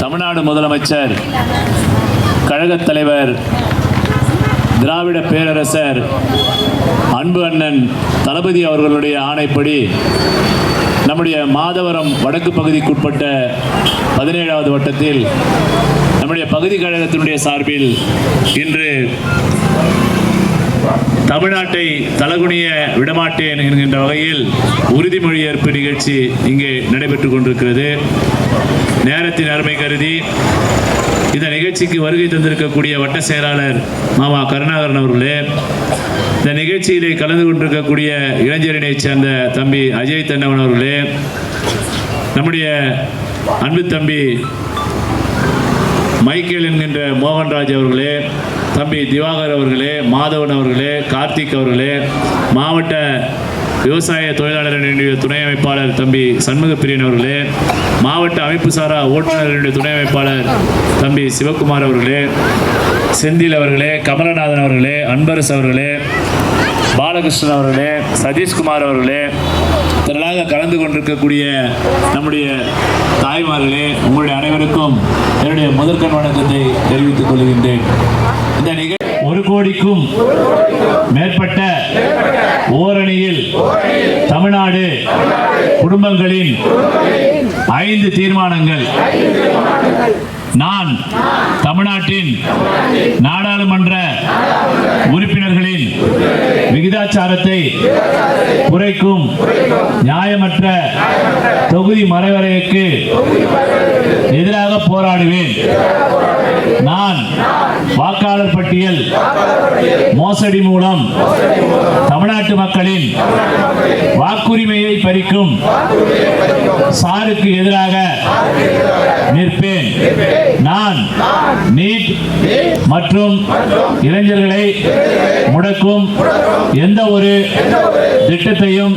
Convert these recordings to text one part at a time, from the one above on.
தமிழ்நாடு முதலமைச்சர் கழகத் தலைவர் திராவிட பேரரசர் அன்பு அண்ணன் தளபதி அவர்களுடைய ஆணைப்படி நம்முடைய மாதவரம் வடக்கு பகுதிக்குட்பட்ட பதினேழாவது வட்டத்தில் நம்முடைய பகுதி கழகத்தினுடைய சார்பில் இன்று தமிழ்நாட்டை தலகுனிய விடமாட்டேன் என்கின்ற வகையில் உறுதிமொழி ஏற்பு நிகழ்ச்சி இங்கே நடைபெற்று கொண்டிருக்கிறது. நேரத்தின் அருமை கருதி இந்த நிகழ்ச்சிக்கு வருகை தந்திருக்கக்கூடிய வட்ட செயலாளர் மாமா கருணாகரன் அவர்களே இந்த நிகழ்ச்சியிலே கலந்து கொண்டிருக்கக்கூடிய இளைஞரினை சேர்ந்த தம்பி அஜய் தன்னவன் அவர்களே நம்முடைய அன்பு தம்பி மைக்கேல் என்கின்ற மோகன்ராஜ் அவர்களே தம்பி திவாகர் அவர்களே மாதவன் அவர்களே கார்த்திக் அவர்களே மாவட்ட விவசாய தொழிலாளர்களுடைய துணை அமைப்பாளர் தம்பி சண்முகப்பிரியன் அவர்களே மாவட்ட அமைப்பு சாரா ஓட்டுநர்களுடைய துணை அமைப்பாளர் தம்பி சிவகுமார் அவர்களே செந்தில் அவர்களே கமலநாதன் அவர்களே அன்பரசு அவர்களே பாலகிருஷ்ணன் அவர்களே சதீஷ்குமார் அவர்களே திரளாக கலந்து கொண்டிருக்கக்கூடிய நம்முடைய தாய்மார்களே உங்களுடைய அனைவருக்கும் என்னுடைய முதற்கண் வணக்கத்தை தெரிவித்துக் கொள்கின்றேன். இந்த நிகழ்ச்சி ஒரு கோடிக்கும் மேற்பட்ட ஓரணியில் தமிழ்நாடு குடும்பங்களின் ஐந்து தீர்மானங்கள். நான் தமிழ்நாட்டின் நாடாளுமன்ற விகிதாச்சாரத்தை குறைக்கும் நியாயமற்ற தொகுதி மறைவரைக்கு எதிராக போராடுவேன். நான் வாக்காளர் பட்டியல் மோசடி மூலம் தமிழ்நாட்டு மக்களின் வாக்குரிமையை பறிக்கும் சாருக்கு எதிராக நிற்பேன். நான் நீட் மற்றும் இளைஞர்களை முடக்கும் எந்த ஒரு திட்டத்தையும்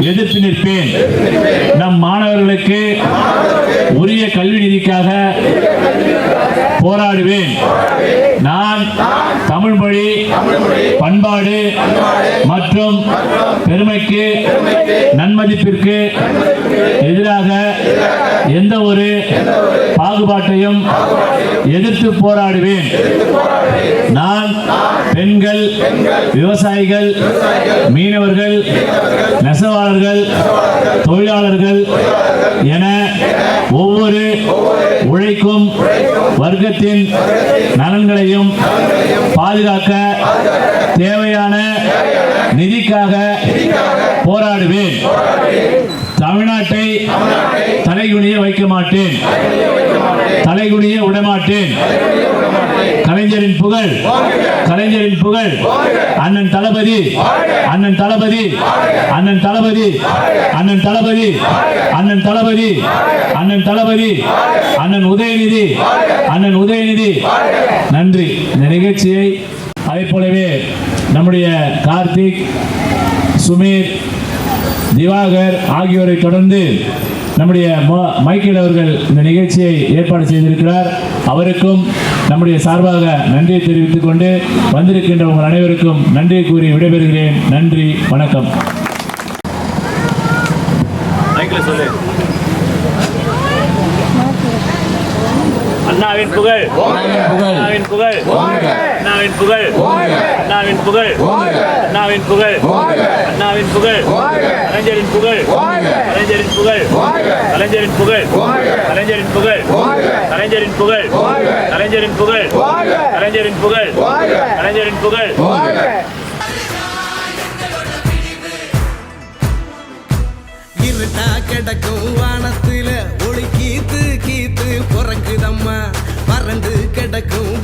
எதிர்த்து நிற்பேன். நம் மாணவர்களுக்கு உரிய கல்வி நிதிக்காக போராடுவேன். நான் தமிழ் மொழி பண்பாடு மற்றும் பெருமைக்கு நன்மதிப்பிற்கு எதிராக எந்த ஒரு பாகுபாட்டையும் எதிர்த்து போராடுவேன். நான் பெண்கள் விவசாயிகள் மீனவர்கள் நெசவாளர்கள் தொழிலாளர்கள் என ஒவ்வொரு உழைக்கும் வர்க்கத்தின் நலன்களையும் பாதுகாக்க தேவையான நிதிக்காக போராடுவேன். தமிழ்நாட்டை தலைகுனிய வைக்க மாட்டேன் தலைகுனிய விடமாட்டேன். கலைஞரின் புகழ் கலைஞரின் புகழ். அண்ணன் தளபதி அண்ணன் தளபதி அண்ணன் தளபதி அண்ணன் தளபதி அண்ணன் தளபதி அண்ணன் தளபதி அண்ணன் உதயநிதி அண்ணன் உதயநிதி. நன்றி. இந்த நிகழ்ச்சியை அதே போலவே நம்முடைய கார்த்திக் சுமீர் திவாகர் ஆகியோரை தொடர்ந்து நம்முடைய மோ- மைக்கேல் அவர்கள் இந்த நிகழ்ச்சியை ஏற்பாடு செய்திருக்கிறார். அவருக்கும் நம்முடைய சார்பாக நன்றியை தெரிவித்துக் கொண்டு வந்திருக்கின்ற உங்கள் அனைவருக்கும் நன்றி கூறி விடைபெறுகிறேன். நன்றி வணக்கம். அண்ணாவின் புகழ். அண்ணாவின் புகழ். அண்ணாவின் புகழ். அண்ணாவின் புகழ். அண்ணாவின் புகழ். அண்ணாவின் புகழ். கலைஞரின் புகழ். கலைஞரின் புகழ். கலைஞரின் புகழ். கலைஞரின் புகழ். கலைஞரின் புகழ். கலைஞரின் புகழ். கலைஞரின் புகழ். கலைஞரின் புகழ். இருட்டா கிடக்கும் வானத்தில தம்மா மறந்து கிடக்கும்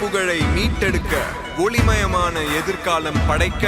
புகழை மீட்டெடுக்க ஒளிமயமான எதிர்காலம் படைக்க